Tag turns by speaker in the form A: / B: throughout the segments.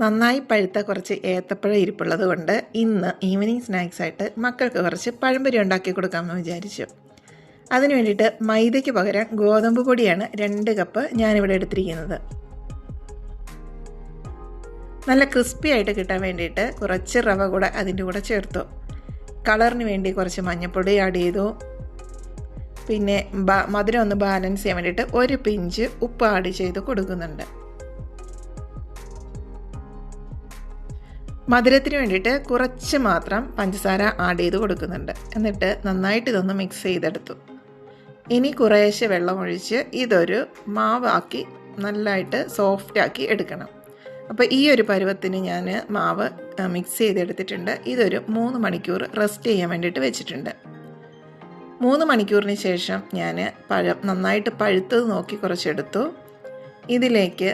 A: നന്നായി പഴുത്ത കുറച്ച് ഏത്തപ്പഴം ഇരിപ്പുള്ളത് കൊണ്ട് ഇന്ന് ഈവനിങ് സ്നാക്സായിട്ട് മക്കൾക്ക് കുറച്ച് പഴംപൊരി ഉണ്ടാക്കി കൊടുക്കാമെന്ന് വിചാരിച്ചു. അതിന് വേണ്ടിയിട്ട് മൈദയ്ക്ക് പകരം ഗോതമ്പ് പൊടിയാണ് രണ്ട് കപ്പ് ഞാനിവിടെ എടുത്തിരിക്കുന്നത്. നല്ല ക്രിസ്പി ആയിട്ട് കിട്ടാൻ വേണ്ടിയിട്ട് കുറച്ച് റവ കൂടെ അതിന്റെ കൂടെ ചേർത്തു. കളറിന് വേണ്ടി കുറച്ച് മഞ്ഞൾപ്പൊടി ആഡ് ചെയ്തു. പിന്നെ മധുരം ഒന്ന് ബാലൻസ് ചെയ്യാൻ വേണ്ടിയിട്ട് ഒരു പിഞ്ച് ഉപ്പ് ആഡ് ചെയ്ത് കൊടുക്കുന്നുണ്ട്. മധുരത്തിന് വേണ്ടിയിട്ട് കുറച്ച് മാത്രം പഞ്ചസാര ആഡ് ചെയ്ത് കൊടുക്കുന്നുണ്ട്. എന്നിട്ട് നന്നായിട്ട് ഇതൊന്ന് മിക്സ് ചെയ്തെടുത്തു. ഇനി കുറേശ്ശെ വെള്ളമൊഴിച്ച് ഇതൊരു മാവാക്കി നല്ലതായിട്ട് സോഫ്റ്റാക്കി എടുക്കണം. അപ്പോൾ ഈ ഒരു പരുവത്തിന് ഞാൻ മാവ് മിക്സ് ചെയ്തെടുത്തിട്ടുണ്ട്. ഇതൊരു മൂന്ന് മണിക്കൂർ റെസ്റ്റ് ചെയ്യാൻ വേണ്ടിയിട്ട് വെച്ചിട്ടുണ്ട്. മൂന്ന് മണിക്കൂറിന് ശേഷം ഞാൻ പഴം നന്നായിട്ട് പഴുത്തത് നോക്കി കുറച്ചെടുത്തു. ഇതിലേക്ക്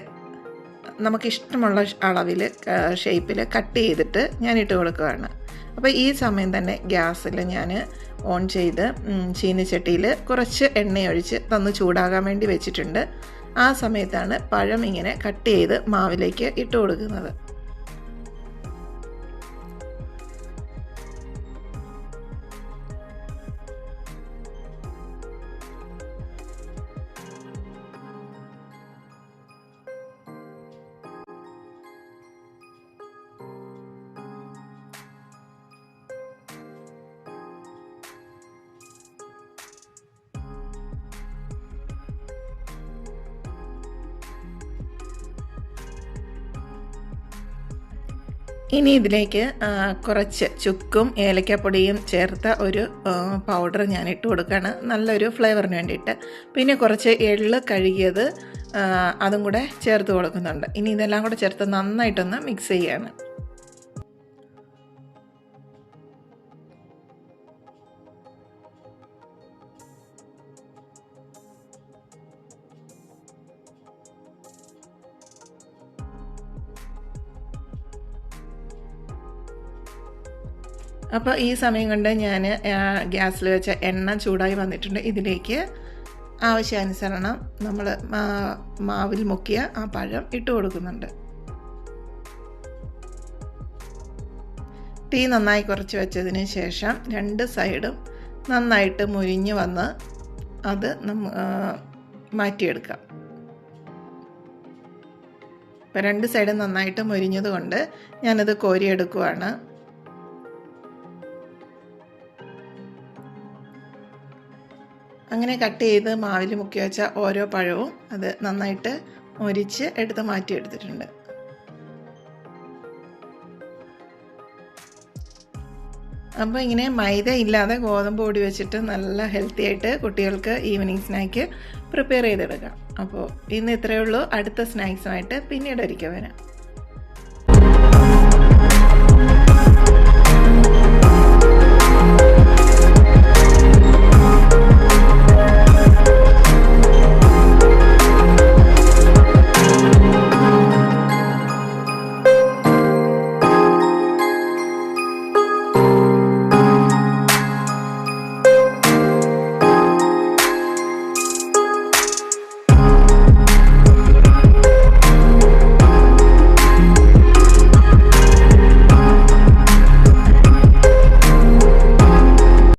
A: നമുക്കിഷ്ടമുള്ള അളവിൽ ഷേപ്പിൽ കട്ട് ചെയ്തിട്ട് ഞാൻ ഇട്ട് കൊടുക്കുകയാണ് അപ്പോൾ ഈ സമയം തന്നെ ഗ്യാസിൽ ഞാൻ ഓൺ ചെയ്ത് ചീനിച്ചട്ടിയിൽ കുറച്ച് എണ്ണയൊഴിച്ച് തന്ന് ചൂടാകാൻ വേണ്ടി വെച്ചിട്ടുണ്ട്. ആ സമയത്താണ് പഴം ഇങ്ങനെ കട്ട് ചെയ്ത് മാവിലേക്ക് ഇട്ട് കൊടുക്കുന്നത്. ഇനി ഇതിലേക്ക് കുറച്ച് ചുക്കും ഏലക്കപ്പൊടിയും ചേർത്ത ഒരു പൗഡർ ഞാൻ ഇട്ട് കൊടുക്കുകയാണ് നല്ലൊരു ഫ്ലേവറിന് വേണ്ടിയിട്ട്. പിന്നെ കുറച്ച് എള്ള് കഴുകിയത് അതും കൂടെ ചേർത്ത് കൊടുക്കുന്നുണ്ട്. ഇനി ഇതെല്ലാം കൂടെ ചേർത്ത് നന്നായിട്ടൊന്ന് മിക്സ് ചെയ്യുകയാണ് അപ്പോൾ ഈ സമയം കൊണ്ട് ഞാൻ ഗ്യാസിൽ വെച്ച എണ്ണ ചൂടായി വന്നിട്ടുണ്ട്. ഇതിലേക്ക് ആവശ്യാനുസരണം നമ്മൾ മാവിൽ മുക്കിയ ആ പഴം ഇട്ട് കൊടുക്കുന്നുണ്ട്. തീ നന്നായി കുറച്ച് വെച്ചതിന് ശേഷം രണ്ട് സൈഡും നന്നായിട്ട് മുരിഞ്ഞ് വന്ന് അത് നമ്മ മാറ്റിയെടുക്കാം. രണ്ട് സൈഡും നന്നായിട്ട് മുരിഞ്ഞത് കൊണ്ട് ഞാനത് കോരിയെടുക്കുവാണ്. അങ്ങനെ കട്ട് ചെയ്ത് മാവിൽ മുക്കി വെച്ച ഓരോ പഴവും അത് നന്നായിട്ട് മൊരിച്ച് എടുത്ത് മാറ്റിയെടുത്തിട്ടുണ്ട്. അപ്പോൾ ഇങ്ങനെ മൈദ ഇല്ലാതെ ഗോതമ്പ് പൊടി വെച്ചിട്ട് നല്ല ഹെൽത്തി ആയിട്ട് കുട്ടികൾക്ക് ഈവനിങ് സ്നാക്ക് പ്രിപ്പയർ ചെയ്തെടുക്കാം. അപ്പോൾ ഇന്ന് ഇത്രയേ ഉള്ളൂ. അടുത്ത സ്നാക്സുമായിട്ട് പിന്നീട് ഒരിക്കൽ വരാം.